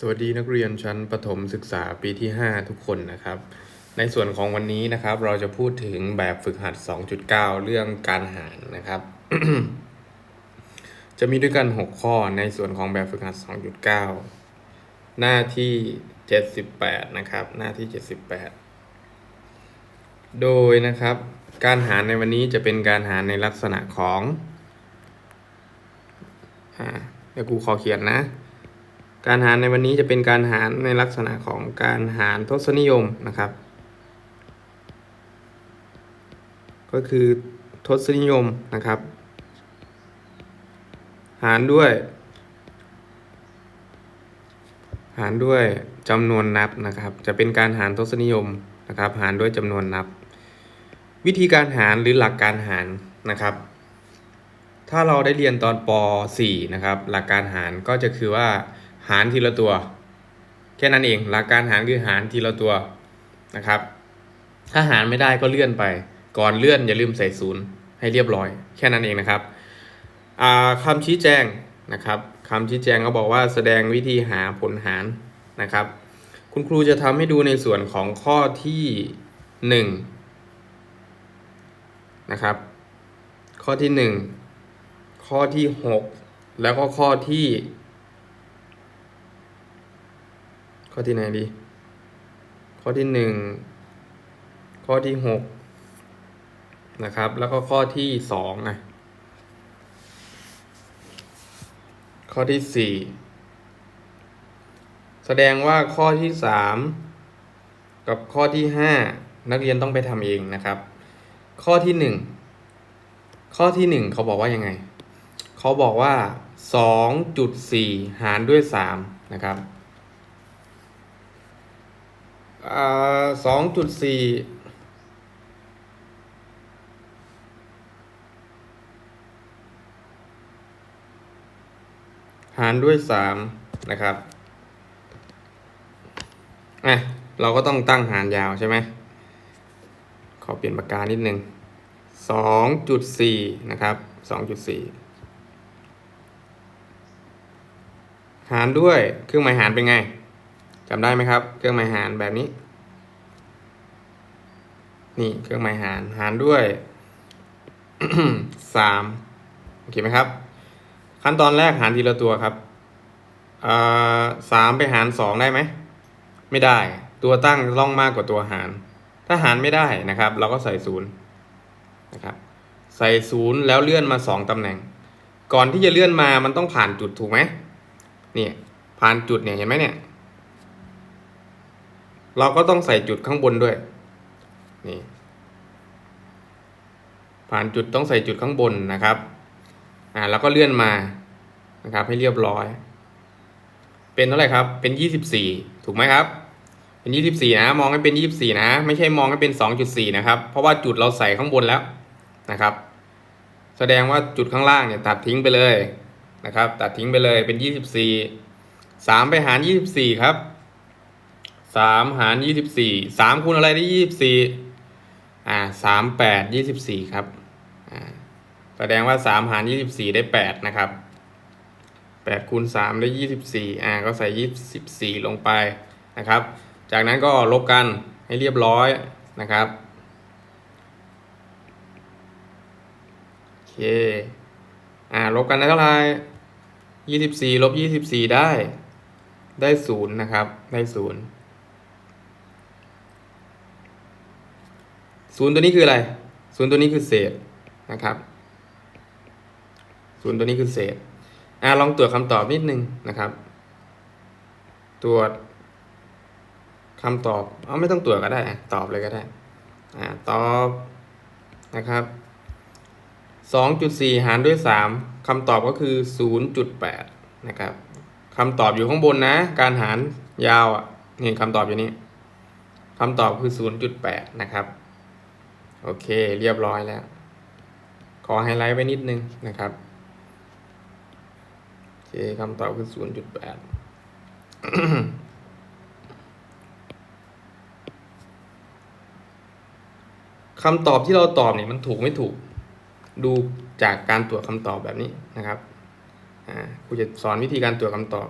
สวัสดีนักเรียนชั้นประถมศึกษาปีที่ 5 ทุกคนนะครับ ในส่วนของวันนี้นะครับ เราจะพูดถึงแบบฝึกหัด 2.9 เรื่องการหารนะครับ จะมีด้วยกัน 6 ข้อในส่วนของแบบฝึกหัด 2.9 หน้าที่ 78 นะครับ หน้าที่ 78 โดยนะครับ การหารในวันนี้จะเป็นการหารในลักษณะของอ่าเดี๋ยวกูขอเขียนนะ การหารในวันนี้จะเป็นการหารในลักษณะของการหารทศนิยมนะครับ ก็คือทศนิยมนะครับ หารด้วย หารด้วยจำนวนนับนะครับ จะเป็นการหารทศนิยมนะครับ หารด้วยจำนวนนับ วิธีการหารหรือหลักการหารนะครับ ถ้าเราได้เรียนตอนป .4 นะครับ หลักการหารก็จะคือว่า หารทีละตัว แค่นั้นเอง หลักการหารคือหารทีละตัวนะครับ ถ้าหารไม่ได้ก็เลื่อนไป ก่อนเลื่อนอย่าลืมใส่ศูนย์ให้เรียบร้อย แค่นั้นเองนะครับอ่าคำชี้แจงนะครับคำชี้แจงเขาบอกว่าแสดงวิธีหาผลหารนะครับ คุณครูจะทำให้ดูในส่วนของข้อที่หนึ่งนะครับ ข้อที่หนึ่งข้อที่หกแล้วก็ข้อที่ ข้ อที่ไหนดี ข้อที่หนึ่งข้อที่หกนะครับ แล้วก็ข้อที่สองอะข้อที่สี่แสดงว่าข้อที่สามกับข้อที่ห้านักเรียนต้องไปทำเองนะครับ ข้อที่หนึ่งข้อที่หนึ่งเขาบอกว่ายังไง เขาบอกว่าสองจุดสี่หารด้วยสามนะครับ สองจุดสี่หารด้วยสามนะครับอะเราก็ต้องตั้งหารยาวใช่ไหม ขอเปลี่ยนปากกานิดนึงสองจุดสี่นะครับสองจุดสี่หารด้วยเครื่องหมายหารเป็นไง จำได้ไหมครับ เครื่องหมายหารแบบนี้ นี่เครื่องหมายหารหารด้วยสามโอเคไหมครับ ขั้นตอนแรกหารทีละตัวครับสามไปหารสองได้ไหม ไม่ได้ ตัวตั้งต้องมากกว่าตัวหาร ถ้าหารไม่ได้นะครับ เราก็ใส่ศูนย์นะครับ ใส่ศูนย์แล้วเลื่อนมาสองตำแหน่ง ก่อนที่จะเลื่อนมามันต้องผ่านจุดถูกไหมนี่ผ่านจุดเนี่ยเห็นไหมเนี่ย เราก็ต้องใส่จุดข้างบนด้วย นี่ ผ่านจุดต้องใส่จุดข้างบนนะครับ อ่าแล้วก็เลื่อนมานะครับ ให้เรียบร้อย เป็นเท่าไหร่ครับ เป็นยี่สิบสี่ถูกไหมครับ เป็นยี่สิบสี่นะ มองให้เป็นยี่สิบสี่นะ ไม่ใช่มองให้เป็นสองจุดสี่นะครับ เพราะว่าจุดเราใส่ข้างบนแล้วนะครับ แสดงว่าจุดข้างล่างเนี่ยตัดทิ้งไปเลยนะครับ ตัดทิ้งไปเลยเป็นยี่สิบสี่สามไปหารยี่สิบสี่ครับ สามหารยี่สิบสี่สามคูณอะไรได้ยี่สิบสี่อ่าสามแปดยี่สิบสี่ครับอ่าแสดงว่าสามหารยี่สิบสี่ได้แปดนะครับแปดคูณสามได้ยี่สิบสี่อ่าก็ใส่ยี่สิบสี่ลงไปนะครับ จากนั้นก็ลบกันให้เรียบร้อยนะครับโอเคอ่าลบกันได้เท่าไหร่ยี่สิบสี่ลบยี่สิบสี่ได้ได้ศูนย์นะครับ ได้ศูนย์ ศูนย์ตัวนี้คืออะไรศูนย์ตัวนี้คือเศษนะครับศูนย์ตัวนี้คือเศษอ่าลองตรวจคำตอบนิดนึงนะครับ ตรวจคำตอบเอาไม่ต้องตรวจก็ได้ตอบเลยก็ได้อ่าตอบนะครับสองจุดสี่หารด้วยสามคำตอบก็คือศูนย์จุดแปดนะครับคำตอบอยู่ข้างบนนะ การหารยาวอะนี่คำตอบอยู่นี่คำตอบคือศูนย์จุดแปดนะครับ โอเคเรียบร้อยแล้ว ขอไฮไลท์ไว้นิดนึงนะครับ โอเคคำตอบคือศูนย์จุดแปดคำตอบที่เราตอบเนี่ยมันถูกไม่ถูก ดูจากการตรวจคำตอบแบบนี้นะครับอ่าครูจะสอนวิธีการตรวจคำตอบ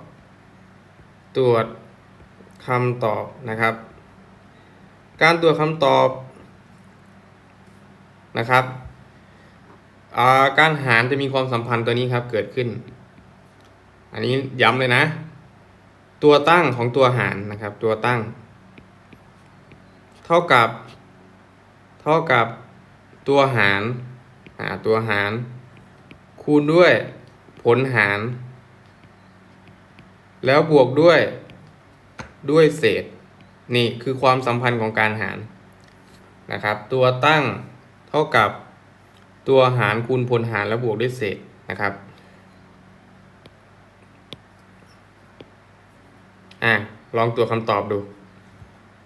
ตรวจคำตอบนะครับ การตรวจคำตอบ นะครับาการหารจะมีความสัมพันธ์ตัวนี้ครับเกิดขึ้น อันนี้ย้ำเลยนะ ตัวตั้งของตัวหารนะครับ ตัวตั้ง เท่ากับ เท่ากับตัวหารอ่าตัวหาร คูณด้วยผลหาร แล้วบวกด้วยด้วยเศษ นี่คือความสัมพันธ์ของการหารนะครับ ตัวตั้ง เท่ากับตัวหารคูณผลหารแล้วบวกด้วยเศษนะครับอะลองตัวคำตอบดู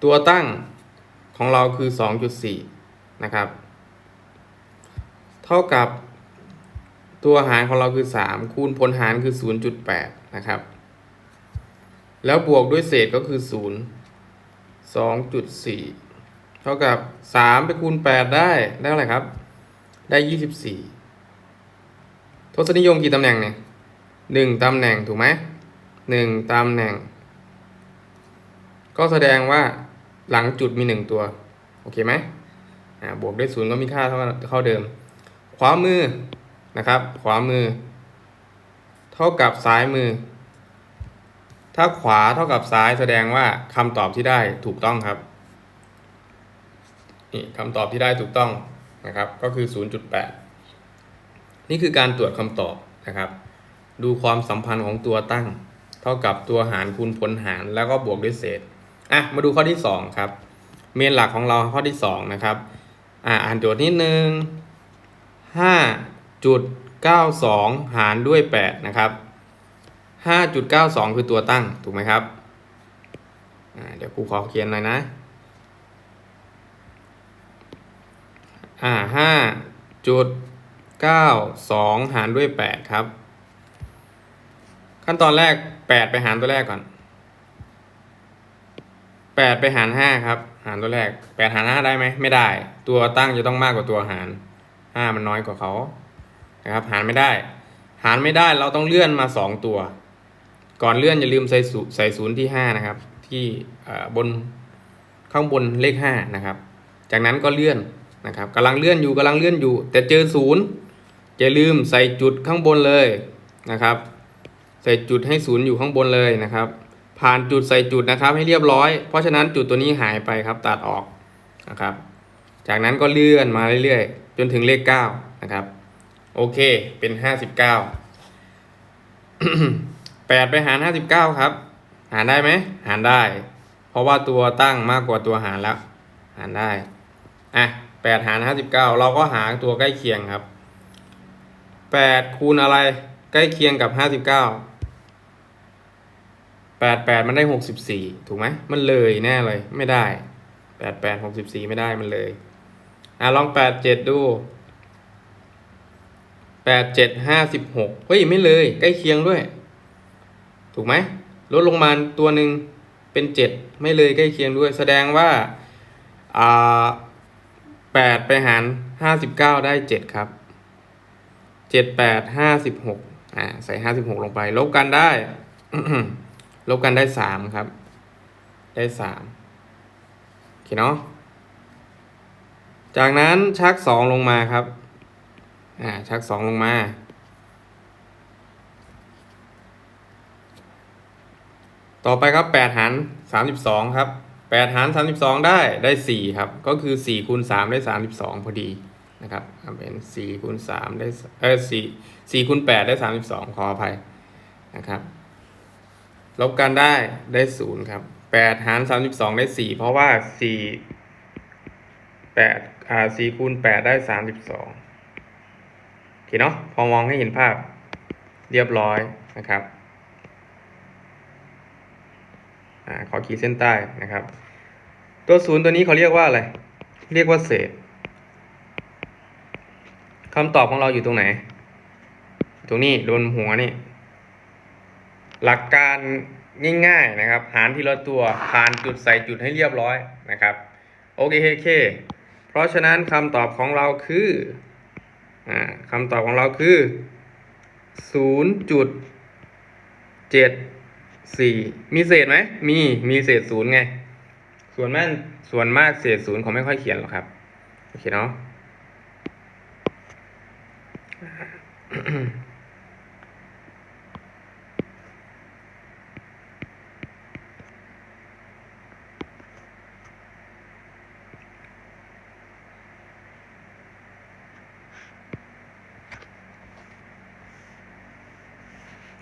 ตัวตั้งของเราคือ 2.4 นะครับ เท่ากับตัวหารของเราคือ 3 คูณผลหารคือ 0.8 นะครับ แล้วบวกด้วยเศษก็คือ 0 2.4 เท่ากับ3ไปคูณ8ได้ได้เท่าไหร่ครับ ได้24ทศนิยมกี่ตำแหน่งเนี่ยหนึ่งตำแหน่งถูกไหมหนึ่งตำแหน่ง ก็แสดงว่าหลังจุดมีหนึ่งตัว โอเคไหมบวกด้วยศูนย์ก็มีค่าเท่าเท่าเดิม ขวามือนะครับ ขวามือ เท่ากับซ้ายมือ ถ้าขวาเท่ากับซ้ายแสดงว่าคำตอบที่ได้ถูกต้องครับ นี่คำตอบที่ได้ถูกต้องนะครับ ก็คือ 0.8 นี่คือการตรวจคำตอบนะครับ ดูความสัมพันธ์ของตัวตั้ง เท่ากับตัวหารคูณผลหารแล้วก็บวกด้วยเศษอะมาดูข้อที่ 2 ครับ เมนหลักของเราข้อที่ 2 นะครับอ่าอ่านโจทย์นิดนึง5.92 หารด้วย 8 นะครับ 5.92 คือตัวตั้งถูกไหมครับเดี๋ยวครูขอเขียนหน่อยนะ อ่าห้าจุดเก้าสองหารด้วยแปดครับ ขั้นตอนแรกแปดไปหารตัวแรกก่อนแปดไปหารห้าครับ หารตัวแรกแปดหารห้าได้ไหมไม่ได้ ตัวตั้งจะต้องมากกว่าตัวหารห้ามันน้อยกว่าเขานะครับหารไม่ได้ หารไม่ได้เราต้องเลื่อนมาสองตัว ก่อนเลื่อนอย่าลืมใส่ศูใส่ศูนย์ที่ห้านะครับ ที่บนข้างบนเลขห้านะครับ จากนั้นก็เลื่อน นะครับกำลังเลื่อนอยู่กำลังเลื่อนอยู่ แต่เจอศูนย์อย่าลืมใส่จุดข้างบนเลยนะครับ ใส่จุดให้ศูนย์อยู่ข้างบนเลยนะครับ ผ่านจุดใส่จุดนะครับให้เรียบร้อย เพราะฉะนั้นจุดตัวนี้หายไปครับตัดออกนะครับ จากนั้นก็เลื่อนมาเรื่อยๆ จนถึงเลขเก้านะครับโอเคเป็นห้าสิบเก้าแปดไปหารห้าสิบเก้าครับ หารได้ไหมหารได้ เพราะว่าตัวตั้งมากกว่าตัวหารแล้ว หารได้ อะ แปดหารห้าสิบเก้าเราก็หาตัวใกล้เคียงครับแปดคูณอะไรใกล้เคียงกับห้าสิบเก้าแปดแปดมันได้หกสิบสี่ถูกไหมมันเลยแน่เลยไม่ได้แปดแปดหกสิบสี่ไม่ได้มันเลยอะลองแปดเจ็ดดูแปดเจ็ดห้าสิบหกเฮ้ยไม่เลย ใกล้เคียงด้วย ถูกไหมลดลงมาตัวหนึ่งเป็นเจ็ดไม่เลยใกล้เคียงด้วย แสดงว่าอ่า แปดไปหารห้าสิบเก้าได้เจ็ดครับเจ็ดแปดห้าสิบหกอ่าใส่ห้าสิบหกลงไป ลบกันได้ ลบกันได้สามครับ ได้สามโอเคเนาะจากนั้นชักสองลงมาครับ อ่า ชักสองลงมา ต่อไปครับแปดหารสามสิบสองครับ แปดหารสามสิบสองได้ได้สี่ครับ ก็คือสี่คูณสามได้สามสิบสองพอดีนะครับเป็นสี่คูณสามได้เออสี่สี่คูณแปดได้สามสิบสองขออภัยนะครับ ลบกันได้ได้ศูนย์ครับแปดหารสามสิบสองได้สี่เพราะว่าสี่แปดอ่าสี่คูณแปดได้สามสิบสองโอเคเนาะพอมองให้เห็นภาพเรียบร้อยนะครับ อ่าขอขีดเส้นใต้นะครับ ตัวศูนย์ตัวนี้เขาเรียกว่าอะไร เรียกว่าเศษคำตอบของเราอยู่ตรงไหน ตรงนี้โดนหัวนี่ หลักการง่ายๆนะครับ หารทีละตัวผ่านจุดใส่จุดให้เรียบร้อยนะครับโอเคเค เพราะฉะนั้นคำตอบของเราคืออ่าคำตอบของเราคือศูนย์จุดเจ็ด สี่มีเศษไหมมีมีเศษศูนย์ไง ส่วนแม่นส่วนมากเศษศูนย์เขาไม่ค่อยเขียนหรอกครับโอเคเนาะ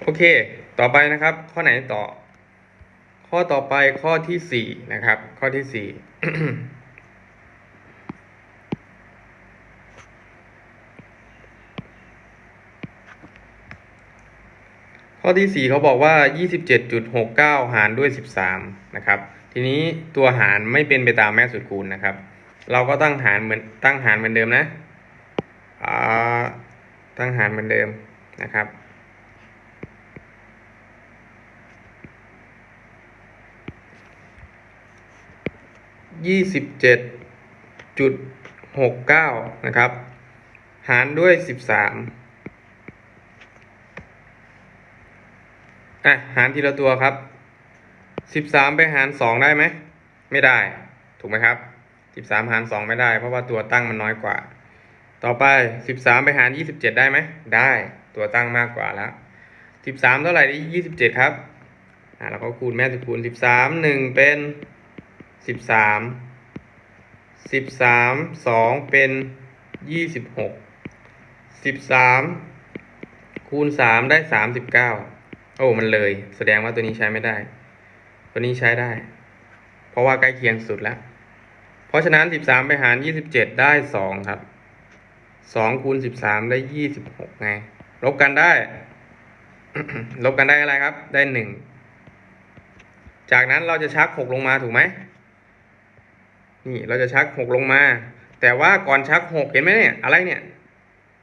โอเค ต่อไปนะครับ ข้อไหนต่อ ข้อต่อไปข้อที่สี่นะครับ ข้อที่สี่ข้อที่สี่เขาบอกว่า 27.69 หารด้วย 13 นะครับ ทีนี้ตัวหารไม่เป็นไปตามแม่สุดคูณนะครับ เราก็ตั้งหารเหมือนตั้งหารเหมือนเดิมนะตั้งหารเหมือนเดิมนะครับ ยี่สิบเจ็ดจุดหกเก้านะครับ หารด้วยสิบสามอะ หารทีละตัวครับสิบสามไปหารสองได้ไหม ไม่ได้ ถูกไหมครับสิบสามหารสองไม่ได้ เพราะว่าตัวตั้งมันน้อยกว่า ต่อไปสิบสามไปหารยี่สิบเจ็ดได้ไหม ได้ ตัวตั้งมากกว่าแล้วสิบสามเท่าไหร่ได้ยี่สิบเจ็ดครับ อะเราก็คูณแม่สิบคูณสิบสามหนึ่งเป็น สิบสามสิบสามสองเป็นยี่สิบหกสิบสามคูณสามได้สามสิบเก้าโอ้มันเลย แสดงว่าตัวนี้ใช้ไม่ได้ ตัวนี้ใช้ได้ เพราะว่าใกล้เคียงสุดแล้ว เพราะฉะนั้นสิบสามไปหารยี่สิบเจ็ดได้สองครับสองคูณสิบสามได้ยี่สิบหกไง ลบกันได้ ลบกันได้อะไรครับ ได้หนึ่ง จากนั้นเราจะชักหกลงมาถูกไหม นี่เราจะชักหกลงมา แต่ว่าก่อนชักหกเห็นไหมเนี่ย อะไรเนี่ย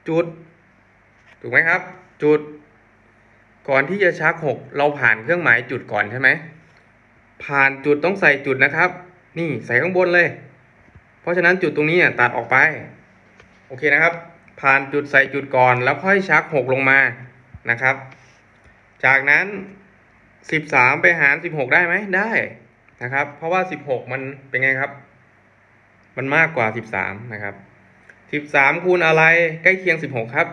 จุด ถูกไหมครับ จุด ก่อนที่จะชักหกเราผ่านเครื่องหมายจุดก่อนใช่ไหม ผ่านจุดต้องใส่จุดนะครับ นี่ใส่ข้างบนเลย เพราะฉะนั้นจุดตรงนี้อะตัดออกไป โอเคนะครับ ผ่านจุดใส่จุดก่อน แล้วค่อยชักหกลงมานะครับ จากนั้นสิบสามไปหารสิบหกได้ไหมได้นะครับ เพราะว่าสิบหกมันเป็นไงครับ มันมากกว่าสิบสามนะครับสิบสามคูณอะไรใกล้เคียงสิบหกครับ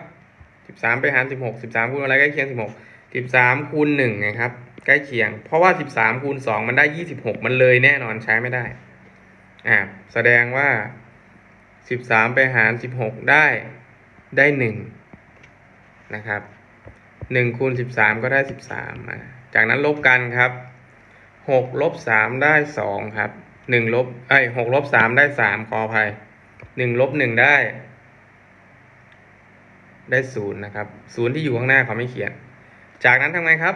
สิบสามไปหารสิบหกสิบสามคูณอะไรใกล้เคียงสิบหกสิบสามคูณหนึ่งไงครับ ใกล้เคียง เพราะว่าสิบสามคูณสองมันได้ยี่สิบหกมันเลยแน่นอนใช้ไม่ได้ อ่า แสดงว่าสิบสามไปหารสิบหกได้ ได้หนึ่งนะครับหนึ่งคูณสิบสามก็ได้สิบสามาจากนั้นลบกันครับหกลบสามได้สองครับ หนึ่งลบไอ้หกลบสามได้สามขออภัยหนึ่งลบหนึ่งได้ ได้ศูนย์นะครับศูนย์ที่อยู่ข้างหน้าเขาไม่เขียน จากนั้นทำไงครับ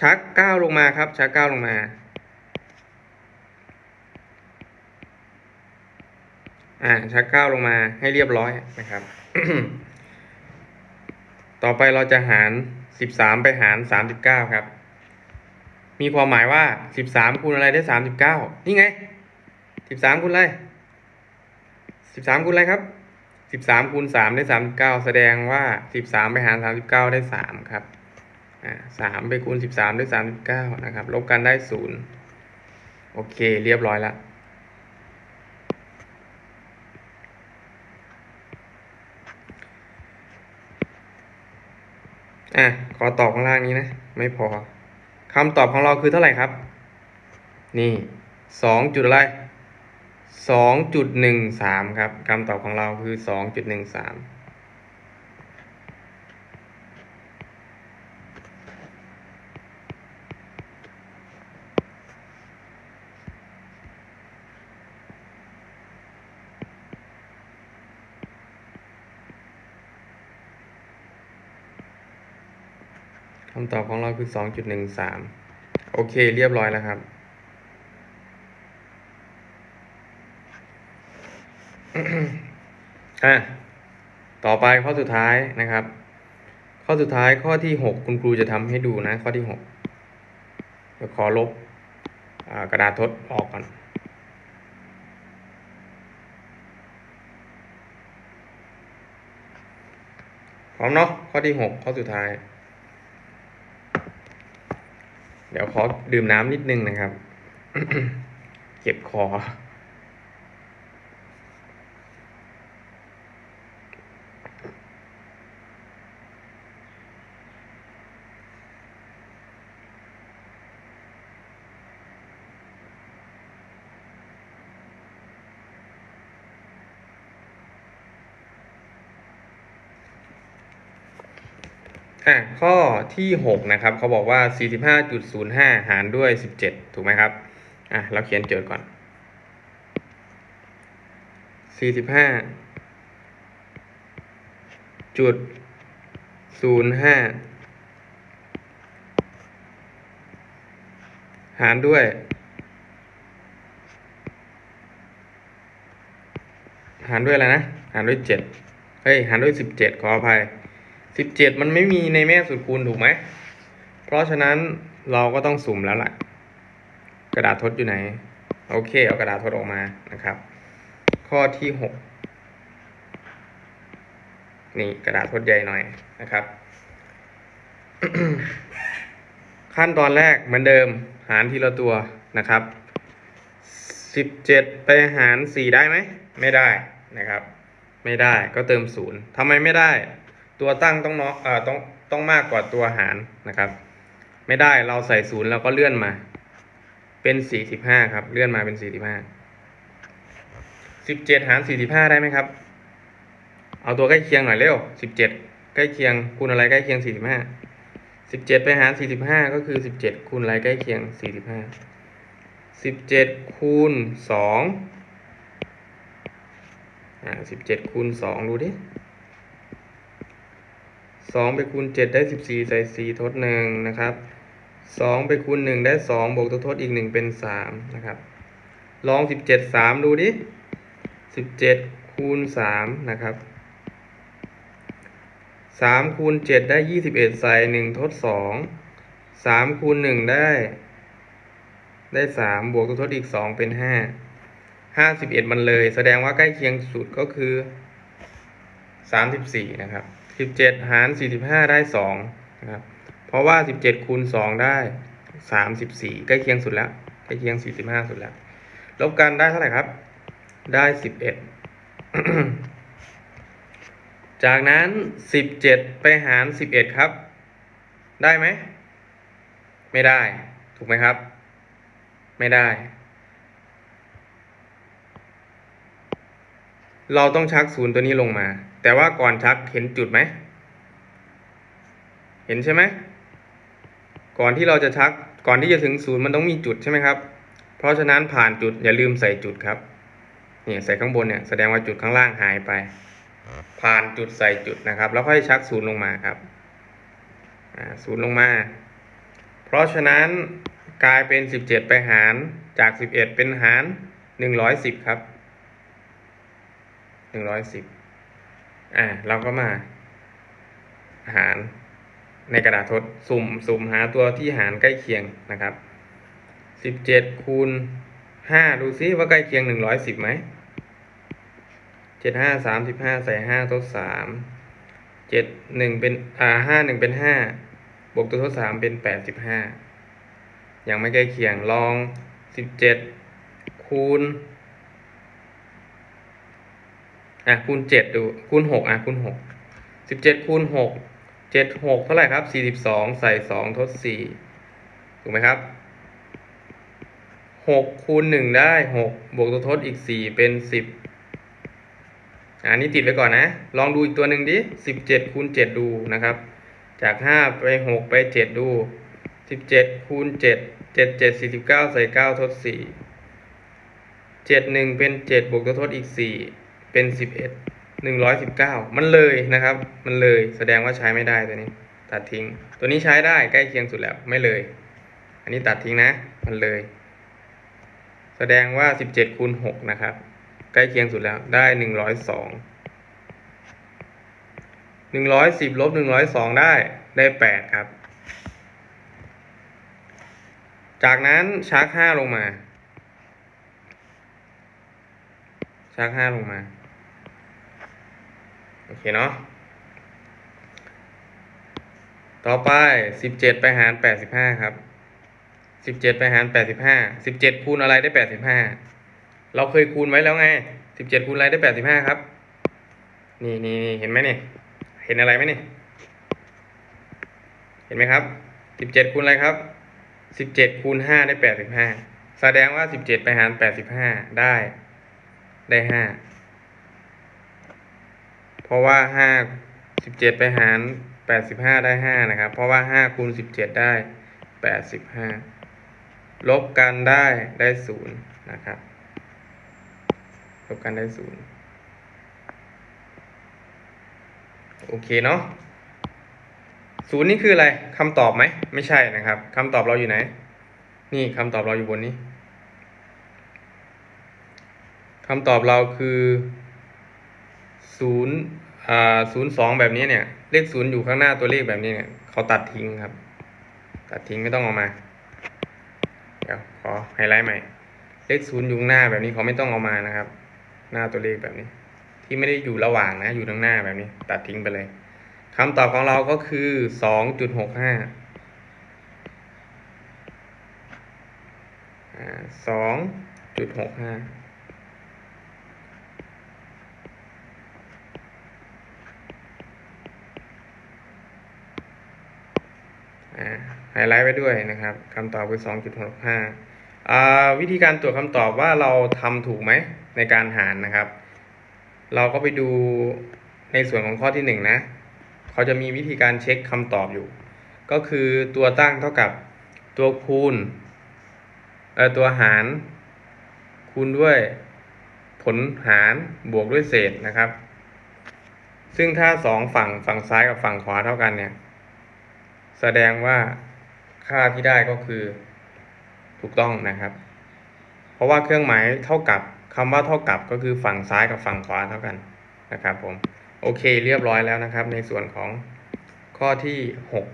ชักเก้าลงมาครับ ชักเก้าลงมาอ่าชักเก้าลงมาให้เรียบร้อยนะครับ ต่อไปเราจะหารสิบสามไปหารสามสิบเก้าครับ มีความหมายว่าสิบสามคูณอะไรได้สามสิบเก้านี่ไงสิบสามคูณอะไรสิบสามคูณอะไรครับสิบสามคูณสามได้สามสิบเก้าแสดงว่าสิบสามไปหารสามสิบเก้าได้สามครับอ่าสามไปคูณสิบสามได้สามสิบเก้านะครับ ลบกันได้ศูนย์โอเค เรียบร้อยแล้วอะ ขอตอบข้างล่างนี้นะ ไม่พอ คำตอบของเราคือเท่าไหร่ครับ นี่สองจุดอะไรสองจุดหนึ่งสามครับคำตอบของเราคือสองจุดหนึ่งสาม คำตอบของเราคือสองจุดหนึ่งสามโอเคเรียบร้อยแล้วครับ อะ ต่อไปข้อสุดท้ายนะครับ ข้อสุดท้ายข้อที่หกคุณครูจะทำให้ดูนะ ข้อที่หกเดี๋ยวขอลบอกระดาษทดออกก่อนพร้อมเนาะข้อที่หกข้อสุดท้าย เดี๋ยวขอดื่มน้ำนิดนึงนะครับ เก็บคอ อะข้อที่หกนะครับเขาบอกว่าสี่สิบห้าจุดศูนย์ห้าหารด้วยสิบเจ็ดถูกไหมครับ อะ เราเขียนโจทย์ก่อนสี่สิบห้าจุดศูนย์ห้าหารด้วย หารด้วยอะไรนะ หารด้วยเจ็ดเฮ้ย หารด้วยสิบเจ็ดขออภัย สิบเจ็ดมันไม่มีในแม่สูตรคูณถูกไหม เพราะฉะนั้นเราก็ต้องสุ่มแล้วล่ะกระดาษทดอยู่ไหน โอเค เอากระดาษทดออกมานะครับ ข้อที่หกนี่กระดาษทดใหญ่หน่อยนะครับ ขั้นตอนแรกเหมือนเดิม หารทีละตัวนะครับสิบเจ็ดไปหารสี่ได้ไหม ไม่ได้นะครับ ไม่ได้ก็เติมศูนย์ทำไมไม่ได้ ตัวตั้งต้องเนาะเอ่อต้องต้องมากกว่าตัวหารนะครับ ไม่ได้เราใส่ศูนย์แล้วก็เลื่อนมา เป็นสี่สิบห้าครับ เลื่อนมาเป็นสี่สิบห้าสิบเจ็ดหารสี่สิบห้าได้ไหมครับ เอาตัวใกล้เคียงหน่อยเร็วสิบเจ็ดใกล้เคียงคูณอะไรใกล้เคียงสี่สิบห้าสิบเจ็ดไปหารสี่สิบห้าก็คือสิบเจ็ดคูณอะไรใกล้เคียงสี่สิบห้าสิบเจ็ดคูณสองอ่าสิบเจ็ดคูณสองดูดิ สองไปคูณเจ็ดได้สิบสี่ใส่สี่ทดหนึ่งนะครับสองไปคูณหนึ่งได้สองบวกตัวทดอีกหนึ่งเป็นสามนะครับ ลองสิบเจ็ดสามดูดิสิบเจ็ดคูณสามนะครับสามคูณเจ็ดได้ยี่สิบเอ็ดใส่หนึ่งทดสองสามคูณหนึ่งได้ ได้สามบวกตัวทดอีกสองเป็นห้าห้าสิบเอ็ดมันเลย แสดงว่าใกล้เคียงสุดก็คือสามสิบสี่นะครับ สิบเจ็ดหารสี่สิบห้าได้สองนะครับ เพราะว่าสิบเจ็ดคูณสองได้สามสิบสี่ใกล้เคียงสุดแล้วใกล้เคียงสี่สิบห้าสุดแล้ว ลบกันได้เท่าไหร่ครับ ได้สิบเอ็ดจากนั้นสิบเจ็ดไปหารสิบเอ็ดครับ ได้ไหม ไม่ได้ ถูกไหมครับ ไม่ได้ เราต้องชักศูนย์ตัวนี้ลงมา แต่ว่าก่อนชักเห็นจุดไหม เห็นใช่ไหม ก่อนที่เราจะชัก ก่อนที่จะถึงศูนย์มันต้องมีจุดใช่ไหมครับ เพราะฉะนั้นผ่านจุดอย่าลืมใส่จุดครับนี่ใส่ข้างบนเนี่ยแสดงว่าจุดข้างล่างหายไป ผ่านจุดใส่จุดนะครับ แล้วค่อยชักศูนย์ลงมาครับศูนย์ลงมา เพราะฉะนั้นกลายเป็นสิบเจ็ดไปหารจากสิบเอ็ดเป็นหารหนึ่งร้อยสิบครับหนึ่งร้ อ่าเราก็มา หารในกระดาษทดสุ่มสุ่มหาตัวที่หารใกล้เคียงนะครับสิบเจ็ดคูณห้าดูซิว่าใกล้เคียงหนึ่งร้อยสิบไหมเจ็ดห้าสามสิบห้าใส่ห้าทดสามเจ็ดหนึ่งเป็นอ่าห้าหนึ่งเป็นห้าบวกตัวทดสามเป็นแปดสิบห้ายังไม่ใกล้เคียงลองสิบเจ็ดคูณ อะคูณเจ็ดดูคูณหกอะคูณหกสิบเจ็ดคูณหกเจ็ดหกเท่าไหร่ครับสี่สิบสองใส่สองทดสี่ถูกไหมครับหกคูณหนึ่งได้หกบวกตัวทดอีกสี่เป็นสิบอันนี้ติดไว้ก่อนนะ ลองดูอีกตัวหนึ่งดิสิบเจ็ดคูณเจ็ดดูนะครับ จากห้าไปหกไปเจ็ดดูสิบเจ็ดคูณเจ็ดเจ็ดเจ็ดสี่สิบเก้าใส่เก้าทดสี่เจ็ดหนึ่งเป็นเจ็ดบวกตัวทดอีกสี่ เป็นสิบเอ็ดหนึ่งร้อยสิบเก้ามันเลยนะครับ มันเลยแสดงว่าใช้ไม่ได้ตัวนี้ ตัดทิ้ง ตัวนี้ใช้ได้ใกล้เคียงสุดแล้วไม่เลย อันนี้ตัดทิ้งนะ มันเลย แสดงว่าสิบเจ็ดคูณหกนะครับ ใกล้เคียงสุดแล้วได้หนึ่งร้อยสองหนึ่งร้อยสิบลบหนึ่งร้อยสองได้ได้แปดครับ จากนั้นชักห้าลงมาชักห้าลงมา โอเคเนาะต่อไปสิบเจ็ดไปหารแปดสิบห้าครับสิบเจ็ดไปหารแปดสิบห้าสิบเจ็ดคูณอะไรได้แปดสิบห้าเราเคยคูณไว้แล้วไงสิบเจ็ดคูณอะไรได้แปดสิบห้าครับ นี่นี่เห็นไหมเนี่ยเห็นอะไรไหมเนี่ยเห็นไหมครับสิบเจ็ดคูณอะไรครับสิบเจ็ดคูณห้าได้แปดสิบห้าแสดงว่าสิบเจ็ดไปหารแปดสิบห้าได้ได้ห้า เพราะว่าห้าสิบเจ็ดไปหารแปดสิบห้าได้ห้านะครับ เพราะว่าห้าคูณสิบเจ็ดได้แปดสิบห้าลบกันได้ได้ศูนย์นะครับ ลบกันได้ศูนย์โอเคเนาะศูนย์นี่คืออะไรคำตอบไหม ไม่ใช่นะครับคำตอบเราอยู่ไหน นี่คำตอบเราอยู่บนนี้คำตอบเราคือ ศูนย์อ่าศูนย์สองแบบนี้เนี่ย เลขศูนย์อยู่ข้างหน้าตัวเลขแบบนี้เนี่ยเขาตัดทิ้งครับ ตัดทิ้งไม่ต้องเอามา เดี๋ยวขอไฮไลท์ใหม่ เลขศูนย์อยู่ข้างหน้าแบบนี้เขาไม่ต้องเอามานะครับ หน้าตัวเลขแบบนี้ ที่ไม่ได้อยู่ระหว่างนะ อยู่ข้างหน้าแบบนี้ ตัดทิ้งไปเลยคำตอบของเราก็คือสองจุดหกห้าสองจุดหกห้า ไฮไลท์ไว้ด้วยนะครับคำตอบคือสองจุดหกห้าวิธีการตรวจคำตอบว่าเราทำถูกไหมในการหารนะครับ เราก็ไปดูในส่วนของข้อที่หนึ่งนะเขาจะมีวิธีการเช็คคำตอบอยู่ ก็คือตัวตั้งเท่ากับตัวคูณเอ่อตัวหาร คูณด้วยผลหารบวกด้วยเศษนะครับ ซึ่งถ้าสองฝั่งฝั่งซ้ายกับฝั่งขวาเท่ากันเนี่ย แสดงว่าค่าที่ได้ก็คือถูกต้องนะครับ เพราะว่าเครื่องหมายเท่ากับคำว่าเท่ากับก็คือฝั่งซ้ายกับฝั่งขวาเท่ากันนะครับผมโอเคเรียบร้อยแล้วนะครับ ในส่วนของข้อที่หก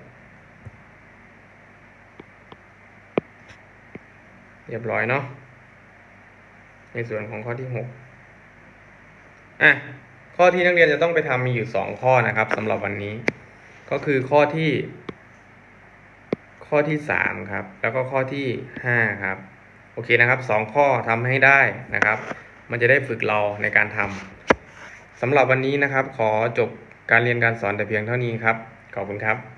เรียบร้อยเนาะในส่วนของข้อที่หกอะข้อที่นักเรียนจะต้องไปทำมีอยู่สองข้อนะครับสำหรับวันนี้ ก็คือข้อที่ ข้อที่สามครับ แล้วก็ข้อที่ห้าครับ โอเคนะครับสองข้อทำให้ได้นะครับ มันจะได้ฝึกเราในการทำสำหรับวันนี้นะครับ ขอจบการเรียนการสอนแต่เพียงเท่านี้ครับ ขอบคุณครับ